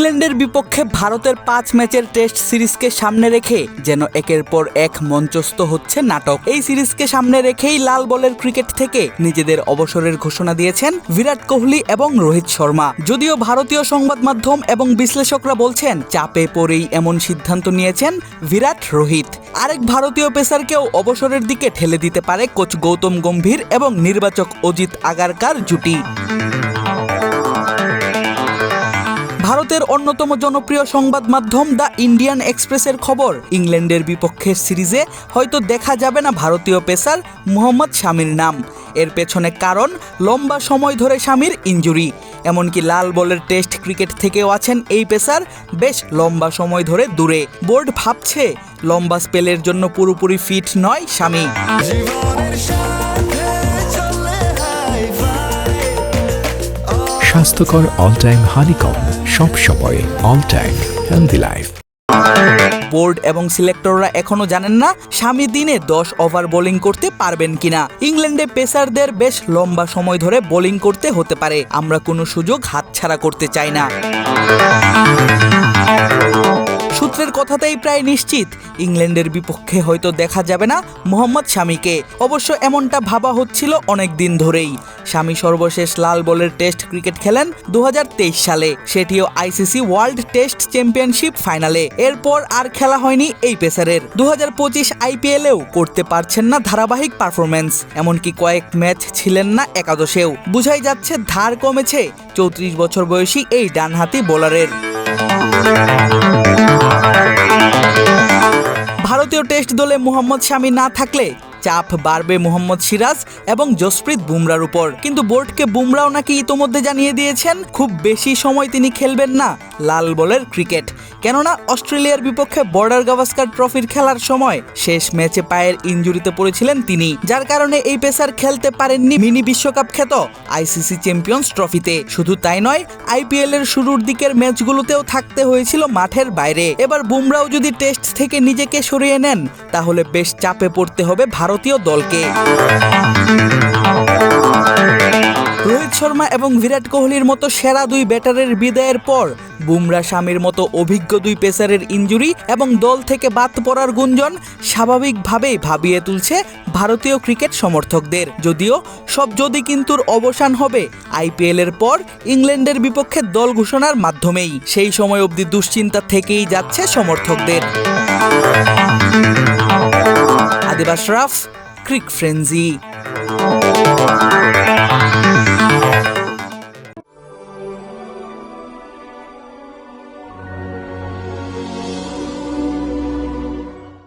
ইংল্যান্ডের বিপক্ষে ভারতের পাঁচ ম্যাচের টেস্ট সিরিজকে সামনে রেখে যেন একের পর এক মঞ্চস্থ হচ্ছে নাটক। এই সিরিজকে সামনে রেখেই লাল বলের ক্রিকেট থেকে নিজেদের অবসরের ঘোষণা দিয়েছেন বিরাট কোহলি এবং রোহিত শর্মা। যদিও ভারতীয় সংবাদ মাধ্যম এবং বিশ্লেষকরা বলছেন, চাপে পড়েই এমন সিদ্ধান্ত নিয়েছেন বিরাট রোহিত। আরেক ভারতীয় পেসারকেও অবসরের দিকে ঠেলে দিতে পারে কোচ গৌতম গম্ভীর এবং নির্বাচক অজিত আগারকার জুটি। ভারতের অন্যতম জনপ্রিয় সংবাদ মাধ্যম দ্য ইন্ডিয়ান এক্সপ্রেসের খবর। ইংল্যান্ডের বিপক্ষে সিরিজে হয়তো দেখা যাবে না ভারতীয় পেসার মোহাম্মদ শামির নাম। এর পেছনে কারণ, লম্বা সময় ধরে শামির ইঞ্জুরি। এমনকি লাল বলের টেস্ট ক্রিকেট থেকেও আছেন এই পেসার বেশ লম্বা সময় ধরে দূরে। বোর্ড ভাবছে, লম্বা স্পেলের জন্য পুরোপুরি ফিট নয় ফাই স্বাস্থ্যকর অল টাইম হানিকম সব সময় all time healthy life board এবং সিলেক্টররা এখনও জানেন না স্বামী দিনে দশ ওভার বোলিং করতে পারবেন কিনা। ইংল্যান্ডে পেসারদের বেশ লম্বা সময় ধরে বোলিং করতে হতে পারে। আমরা কোনো সুযোগ হাতছাড়া করতে চাই না। সূত্রের কথাতেই প্রায় নিশ্চিত। ইংল্যান্ডের বিপক্ষে হয়তো দেখা যাবে না মোহাম্মদ শামিকে। অবশ্য এমনটা ভাবা হচ্ছিল অনেক দিন ধরেই। স্বামী সর্বশেষ লাল বলের টেস্ট ক্রিকেট খেলেন দু হাজার তেইশ সালে। সেটিও আইসিসি ওয়ার্ল্ড টেস্ট চ্যাম্পিয়নশিপ ফাইনালে। এরপর আর খেলা হয়নি এই পেসারের। দু হাজার পঁচিশ আইপিএলেও করতে পারছেন না ধারাবাহিক পারফরমেন্স এমনকি কয়েক ম্যাচ ছিলেন না একাদশেও। বুঝাই যাচ্ছে ধার কমেছে চৌত্রিশ বছর বয়সী এই ডানহাতি বোলারের। ভারতীয় টেস্ট দলে মোহাম্মদ শামি না থাকলে চাপ বাড়বে মোহাম্মদ সিরাজ এবং জসপ্রীত বুমরার উপর। কিন্তু বোর্ডকে বুমরাও নাকি ইতোমধ্যে জানিয়ে দিয়েছেন, খুব বেশি সময় তিনি খেলবেন না, লাল বলের ক্রিকেট। কেননা অস্ট্রেলিয়ার বিপক্ষে বর্ডার গাভাস্কার ট্রফির খেলার সময় শেষ ম্যাচে পায়ের ইঞ্জুরিতে পড়েছিলেন তিনি, যার কারণে এই পেসার খেলতে পারেননি মিনি বিশ্বকাপ খ্যাত আইসিসি চ্যাম্পিয়ন্স ট্রফিতে। শুধু তাই নয় আইপিএল এর শুরুর দিকের ম্যাচগুলোতেও থাকতে হয়েছিল মাঠের বাইরে। এবার বুমরাও যদি টেস্ট থেকে নিজেকে সরিয়ে নেন, তাহলে বেশ চাপে পড়তে হবে ভারতীয় দলকে। শর্মা এবং বিরাট কোহলির মতো সেরা দুই ব্যাটারের বিদায়ের পর বুমরা স্বামীর মতো অভিজ্ঞ দুই পেসারের ইঞ্জুরি এবং দল থেকে বাদ পড়ার গুঞ্জন স্বাভাবিকভাবেই ভাবিয়ে তুলছে ভারতীয় ক্রিকেট সমর্থকদের। যদিও সব যদি কিন্তুর অবসান হবে আইপিএলের পর ইংল্যান্ডের বিপক্ষে দল ঘোষণার মাধ্যমেই। সেই সময় অবধি দুশ্চিন্তা থেকেই যাচ্ছে সমর্থকদের। আদিবাস রাফ, ক্রিক ফ্রেন্জি